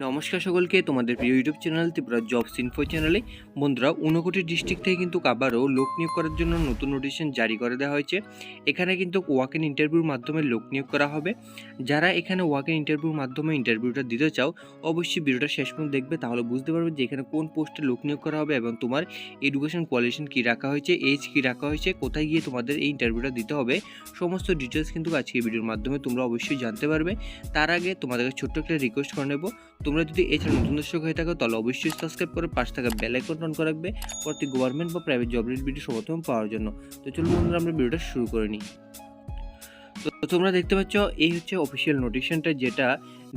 নমস্কার সকলকে, তোমাদের প্রিয় YouTube channel Tripura jobs info চ্যানেলে বন্ধুরা, ঊনকোটি ডিস্ট্রিক্ট থেকে কিন্তু আবারও লোক নিয়োগ করার জন্য নতুন নোটিশন জারি করে দেওয়া হয়েছে। এখানে কিন্তু ওয়াক ইন ইন্টারভিউর মাধ্যমে লোক নিয়োগ করা হবে। যারা এখানে ওয়াক ইন ইন্টারভিউর মাধ্যমে ইন্টারভিউটা দিতে চাও, অবশ্যই ভিডিওটা শেষ পর্যন্ত দেখবে, তাহলে বুঝতে পারবে যে এখানে কোন পোস্টে লোক নিয়োগ করা হবে এবং তোমার এডুকেশন কোয়ালিফিকেশন কী রাখা হয়েছে এজ কী রাখা হয়েছে, কোথায় গিয়ে তোমাদের এই ইন্টারভিউটা দিতে হবে, সমস্ত ডিটেলস কিন্তু আজকে ভিডিওর মাধ্যমে তোমরা অবশ্যই জানতে পারবে। তার আগে তোমাদেরকে ছোট্ট একটা রিকোয়েস্ট করে নেব। তোমরা যদি এছাড়া নতুন দর্শক হয়ে থাকো, তাহলে অবশ্যই সাবস্ক্রাইব করে পাশ থাকা বেল আইকন অন করে রাখবে। প্রতি গভর্নমেন্ট বা প্রাইভেট জব রিলেটেড ভিডিও সর্বপ্রথম পাওয়ার জন্য। তো চলুন বন্ধুরা, আমরা ভিডিওটা শুরু করে নিই। তো তোমরা দেখতে পাচ্ছ, এই হচ্ছে অফিসিয়াল নোটিশনটা যেটা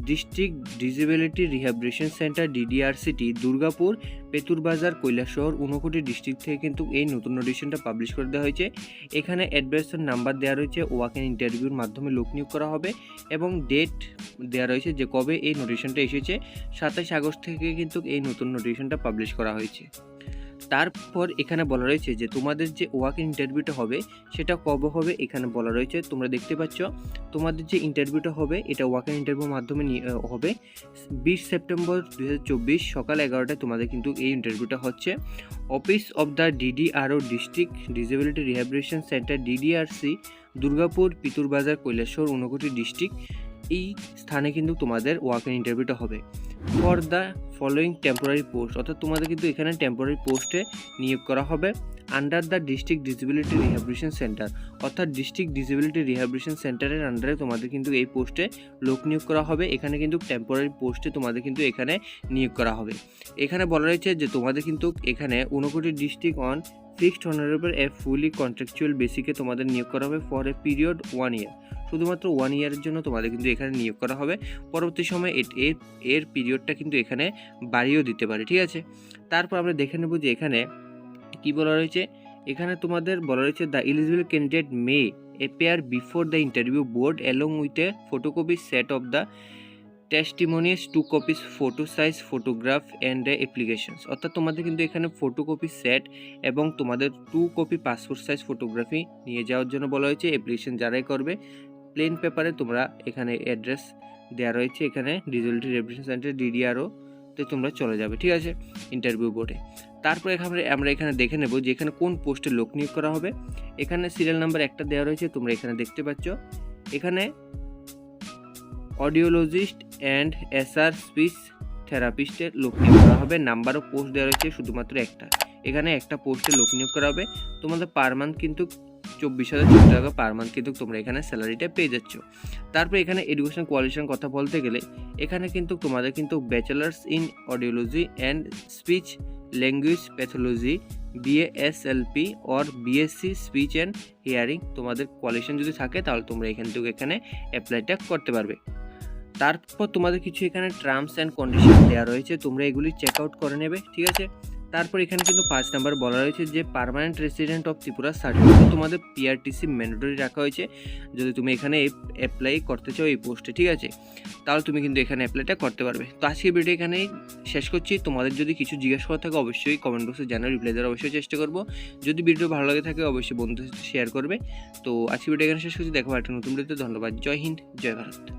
district disability rehabilitation centre DDRCT Durgapur, Peturbazar, Kailashahar, Unakoti district থেকে কিন্তু এই নতুন নোটিশনটা পাবলিশ করে দেওয়া হয়েছে। এখানে অ্যাড্রেসের নাম্বার দেওয়া রয়েছে ওয়াক ইন ইন্টারভিউর মাধ্যমে লোক নিয়োগ করা হবে এবং ডেট দেওয়া রয়েছে যে কবে এই নোটিশনটা এসেছে। সাতাশ আগস্ট থেকে কিন্তু এই নতুন নোটিশনটা পাবলিশ করা হয়েছে। তারপর এখানে বলা রয়েছে যে তোমাদের যে ওয়াক ইন্টারভিউটা হবে, সেটা কবে হবে এখানে বলা রয়েছে। তোমরা দেখতে পাচ্ছ, তোমাদের যে ইন্টারভিউটা হবে, এটা ওয়াক ইন ইন্টারভিউর মাধ্যমে হবে। বিশ সেপ্টেম্বর দু হাজার চব্বিশ সকাল এগারোটায় তোমাদের কিন্তু এই ইন্টারভিউটা হচ্ছে। Office of the DDRO district disability rehabilitation centre DDRC, Durgapur, Piturbazar, Kailashahar, Unakoti district, এই স্থানে কিন্তু তোমাদের ওয়াক ইন্টারভিউটা হবে। For the following temporary post অর্থাৎ তোমাদের কিন্তু এখানে টেম্পোরারি পোস্টে নিয়োগ করা হবে under the district disability rehabilitation centre অর্থাৎ ডিস্ট্রিক্ট ডিসেবিলিটি রিহ্যাবিলিটেশন সেন্টারের আন্ডারে তোমাদের কিন্তু এই পোস্টে লোক নিয়োগ করা হবে। এখানে কিন্তু টেম্পোরারি পোস্টে তোমাদের কিন্তু এখানে নিয়োগ করা হবে। এখানে বলা রয়েছে যে তোমাদের কিন্তু এখানে Unakoti district on fixed honorable a fully contractual বেসিকে তোমাদের নিয়োগ করা হবে for a period one year শুধুমাত্র ওয়ান ইয়ারের জন্য তোমাদের কিন্তু এখানে নিয়োগ করা হবে। পরবর্তী সময় এর এর পিরিয়ডটা কিন্তু এখানে বাড়িয়েও দিতে পারে, ঠিক আছে? তারপর আমরা দেখে নেব যে এখানে কি বলা রয়েছে? এখানে তোমাদের বলা রয়েছে the eligible candidate may appear before the interview board along with a photocopy set of the testimonials two copies photo size photograph and applications অর্থাৎ তোমাদের কিন্তু এখানে ফটোকপি সেট এবং তোমাদের two copy passport size photography নিয়ে যাওয়ার জন্য বলা হয়েছে। অ্যাপ্লিকেশন যারাই করবে প্লেন পেপারে তোমরা এখানে অ্যাড্রেস দেওয়া রয়েছে। এখানে ডিজিটাল রিপ্রেজেন্টেশন সেন্টার ডিডিআরও তে তোমরা চলে যাবে, ঠিক আছে? ইন্টারভিউ বোর্ডে তারপরে এখানে আমরা এখানে দেখে নেব যে এখানে কোন পোস্টে লোক নিয়োগ করা হবে। এখানে সিরিয়াল নাম্বার একটা দেওয়া রয়েছে, তোমরা এখানে দেখতে পাচ্ছ। এখানে অডিওলজিস্ট অ্যান্ড এসআর স্পিচ থেরাপিস্টের লোক নিয়োগ করা হবে। নাম্বারও পোস্ট দেওয়া রয়েছে শুধুমাত্র একটা। এখানে একটা পোস্টে লোক নিয়োগ করা হবে। তোমাদের পার মান্থ কিন্তু চব্বিশ হাজার চোদ্দ টাকা পার মান্থ কিন্তু তোমরা এখানে স্যালারিটা পেয়ে যাচ্ছ। তারপর এখানে এডুকেশন কোয়ালিফিকেশন কথা বলতে গেলে, এখানে কিন্তু তোমাদের কিন্তু bachelors in audiology and speech language pathology BASLP or BSc speech and hearing তোমাদের কোয়ালিফিকেশন যদি থাকে, তাহলে তোমরা এখান থেকে এখানে অ্যাপ্লাইটা করতে পারবে। তারপর তোমাদের কিছু এখানে টার্মস অ্যান্ড কন্ডিশন দেওয়া রয়েছে, তোমরা এগুলি চেক আউট করে নেবে, ঠিক আছে? তারপর এখানে কিন্তু পাঁচ নাম্বার বলা রয়েছে যে permanent resident of Tripura certificate তোমাদের পিআরটিসি ম্যান্ডেটরি রাখা হয়েছে, যদি তুমি এখানে অ্যাপ্লাই করতে চাও এই পোস্টে ঠিক আছে? তাহলে তুমি কিন্তু এখানে অ্যাপ্লাইটা করতে পারবে। তো আজকের ভিডিও এখানেই শেষ করছি। তোমাদের যদি কিছু জিজ্ঞেস করা থাকে অবশ্যই কমেন্ট বক্সে জানার রিপ্লাই দেওয়ার অবশ্যই চেষ্টা করব। যদি ভিডিও ভালো লাগে থাকে অবশ্যই বন্ধুদের সাথে শেয়ার করবে। তো আজকের ভিডিও এখানে শেষ করছি। দেখো একটা নতুন ভিডিওতে ধন্যবাদ। জয় হিন্দ, জয় ভারত।